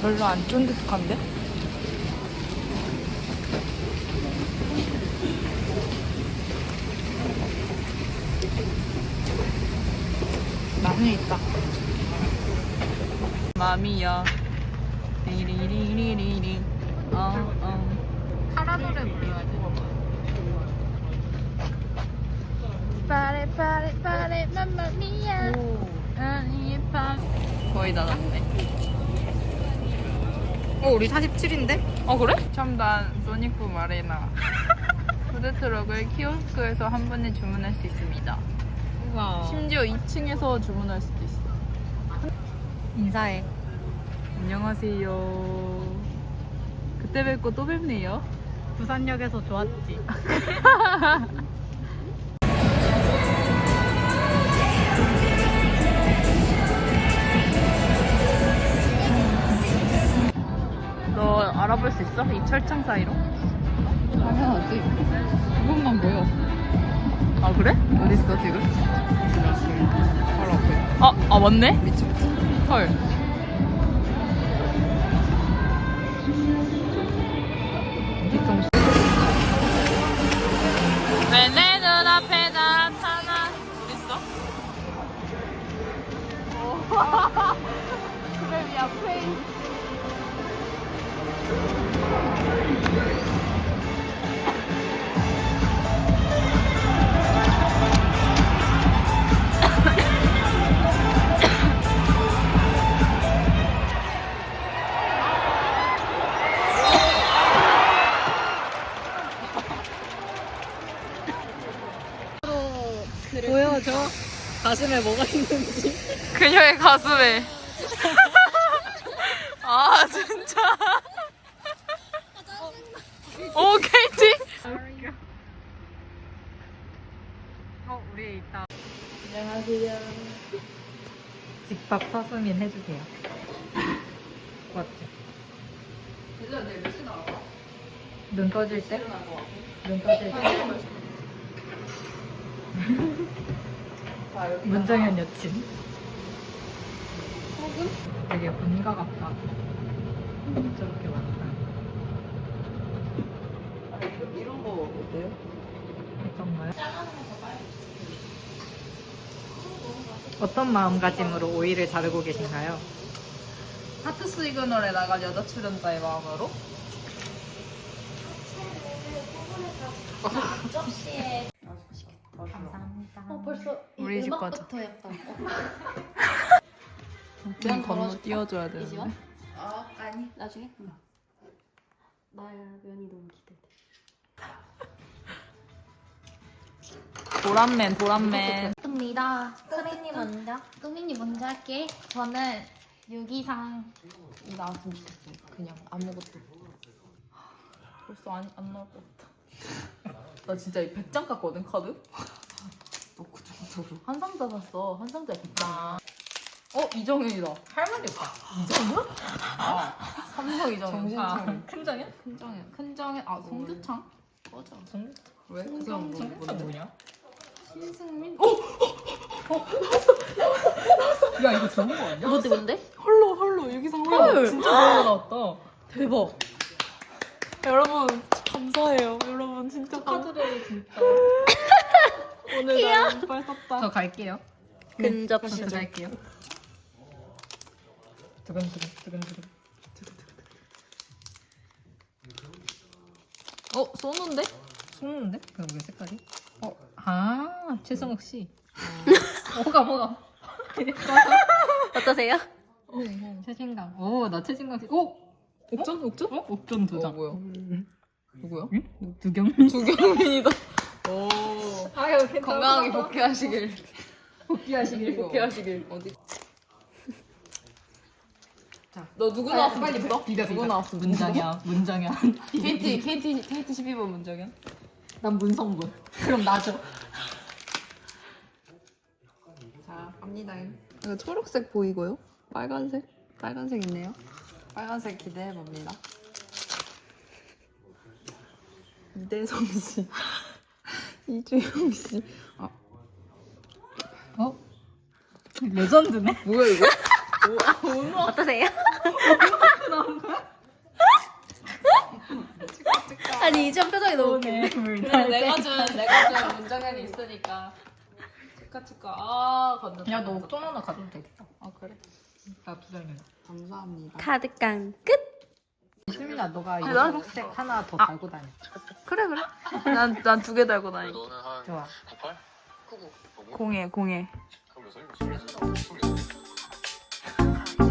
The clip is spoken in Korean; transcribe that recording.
별로 안 쫀득한데? 많이 있다. 맘이야. 리리리리리리. 어, 어. 카라 노래 불러야지. 파레 파레 파레 맘마미야. 아니 파. 거의 다 났네. 어, 우리 47인데? 어 그래? 첨단 소닉붐 아레나 푸드트럭을 키오스크에서 한 번에 주문할 수 있습니다. 우와. 심지어 2층에서 주문할 수도 있어. 인사해. 안녕하세요. 그때 뵙고 또 뵙네요. 부산역에서 좋았지. 있어? 이 철창 사이로? 당연하지. 그것만 보여. 아 그래? 어딨어, 지금? 바로 앞에. 아, 아 맞네? 미쳤지? 헐. 뒤통수. 왜내 눈앞에 나타나? 어딨어? 그래 미 앞에 보 가슴에 뭐가 있는지. 그녀의 가슴에 아 진짜 오 케이티 어, 우리 있다. 안녕하세요 집밥 서수민 해주세요. 맞지? 눈 떠질 때? 눈 떠질 때? 문정현 여친. 되게 본가 같다. 저렇게 왔다. 이런 거 어때요? 어떤 거요? 어떤 마음가짐으로 오이를 자르고 계신가요? 하트 시그널에 나갈 여자 출연자의 마음으로 감사합니다. 어 벌써 이 우리 집 음악부터 약간 어, 좀 건너 이 되는데. 시간? 어 아니 나중에 나의 면이 너무 기대돼. 보람맨 보람맨. 입니다. 크리님 먼저. 또민이 먼저. 할게. 저는 유기상 나왔으면 좋겠어요. 그냥 아무것도. 벌써 안, 안 나올 것 같아. 나 진짜 이 100장 깠거든 카드 한 상자 샀어 한 상자에 100장 어 이정현이다 할 말이 없다 이정현? 아 삼성 이정현 정신 아, 차려. 큰 정현? 큰 정현 큰 정현 아 송교창? 맞아 왜? 그 사람 뭐- 송교창 뭐냐? 신승민? 야 이거 좋은 거 아니야? 뭔데 뭔데? 헐로 헐로 유기상 헐, 진짜 좋은 거 나왔다. 대박 여러분 감사해요 여러분 진짜 축하드려요 진짜 오늘 나 운빨 썼다 저 갈게요. 근접 저 갈게요. 두근두근 두근두근. 어 쏘는데? 쏘는데? 그럼 왜 색깔이? 어, 아 최성욱 씨. 뭐가 뭐가? 어떠세요? 최진강. 오, 나 최진강 씨. 오, 옥전 옥전? 어? 옥전 두 장. 뭐야 누구야? 응? 두경민. 두경민이다 오. 아유, 건강하게 복귀하시길. 복귀하시길. 복귀하시길. 어디? 자, 너 누구 나왔으면 빨리 좋겠어? 비벼, 누구 비벼. 나왔으면 문정현, 문정현. KT KT KT 12번 문정현 난 문성군. 그럼 나죠. 자 갑니다. 이거 초록색 보이고요. 빨간색? 빨간색 있네요. 빨간색 기대해 봅니다. 이대성 씨 이주영 씨 어? 레전드네? 뭐야 이거? 오, 아, 오늘 어떠세요? 나온 거야? 아니 이전 표정이 너무 웃겨. 그래 내가 준 내가 준 문정현이 있으니까 치카 치카 아 건너. 야너 옥전 하나 가져도 되겠다. 아 그래? 나두 장이나. 감사합니다. 카드깡 끝. 수민아 너가 아니, 나는 초록색 하나 더 아. 달고 다녀. 그래 그래. 난 난 두 개 달고 다니. 너는 좋아. 98? 공해 공해. 그럼 여섯 개, 여섯 개, 여섯